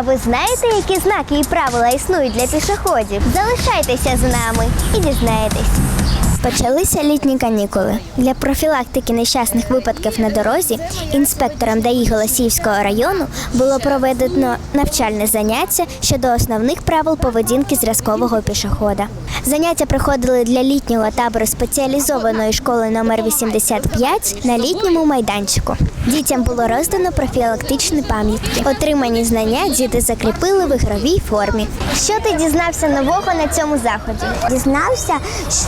ви знаєте, які знаки і правила існують для пішоходів? Залишайтеся з нами і дізнаєтесь. Почалися літні канікули. Для профілактики нещасних випадків на дорозі інспекторам ДАІ Голосіївського району було проведено навчальне заняття щодо основних правил поведінки зразкового пішохода. Заняття проходили для літнього табору спеціалізованої школи номер 85 на літньому майданчику. Дітям було роздано профілактичні пам'ятки. Отримані знання діти закріпили в ігровій формі. Що ти дізнався нового на цьому заході? Дізнався,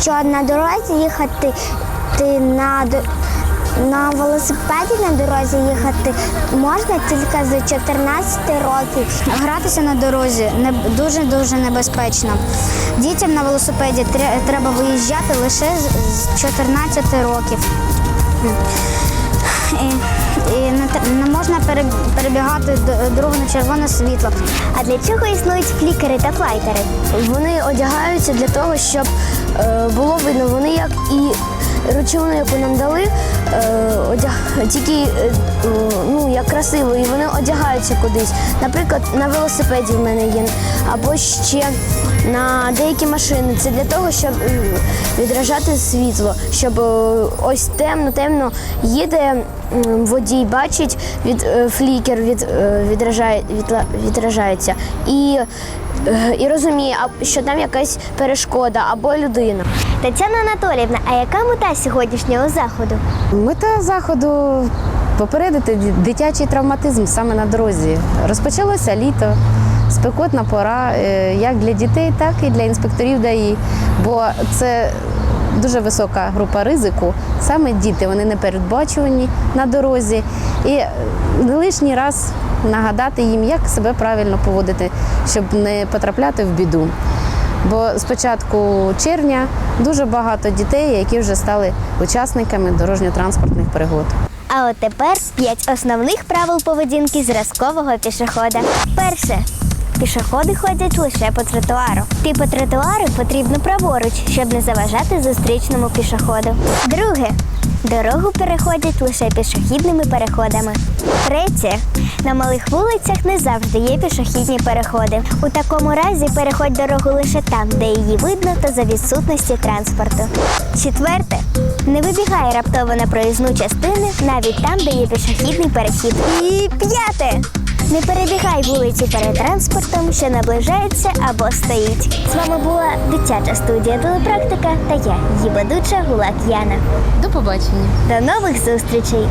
що на дорозі їхати ти на, на велосипеді на дорозі їхати можна тільки з 14 років. Гратися на дорозі не дуже дуже небезпечно. Дітям на велосипеді тре- треба виїжджати лише з 14 років. І, не, можна перебігати д- дорогу на червоне світло. А для чого існують флікери та флайтери? Вони одягаються для того, щоб е, було видно. Вони як і речовину, яку нам дали, е. Тільки е, е, ну, як красиво, і вони одягаються кудись. Наприклад, на велосипеді в мене є, або ще на деякі машини. Це для того, щоб е, відражати світло, щоб е, ось темно, темно їде водій, бачить від е, флікер від, е, відражає, відражається. І Е, і розуміє, що там якась перешкода або людина. Тетяна Анатоліївна, а яка мета сьогоднішнього заходу? Мета заходу попередити дитячий травматизм саме на дорозі. Розпочалося літо, спекотна пора е, як для дітей, так і для інспекторів ДАІ, бо це дуже висока група ризику. Саме діти вони не передбачувані на дорозі. І е, лишній раз нагадати їм, як себе правильно поводити, щоб не потрапляти в біду. Бо з початку червня дуже багато дітей, які вже стали учасниками дорожньо-транспортних пригод. А от тепер п'ять основних правил поведінки зразкового пішохода. Перше. Пішоходи ходять лише по тротуару. Ти по тротуару потрібно праворуч, щоб не заважати зустрічному пішоходу. Друге. Дорогу переходять лише пішохідними переходами. Третє. На малих вулицях не завжди є пішохідні переходи. У такому разі переходь дорогу лише там, де її видно, та за відсутності транспорту. Четверте. Не вибігай раптово на проїзну частину, навіть там, де є пішохідний перехід. І п'яте. Не перебігай вулиці перед транспортом, що наближається або стоїть. З вами була дитяча студія телепрактика та я, її ведуча Гулак Яна. До побачення. До нових зустрічей!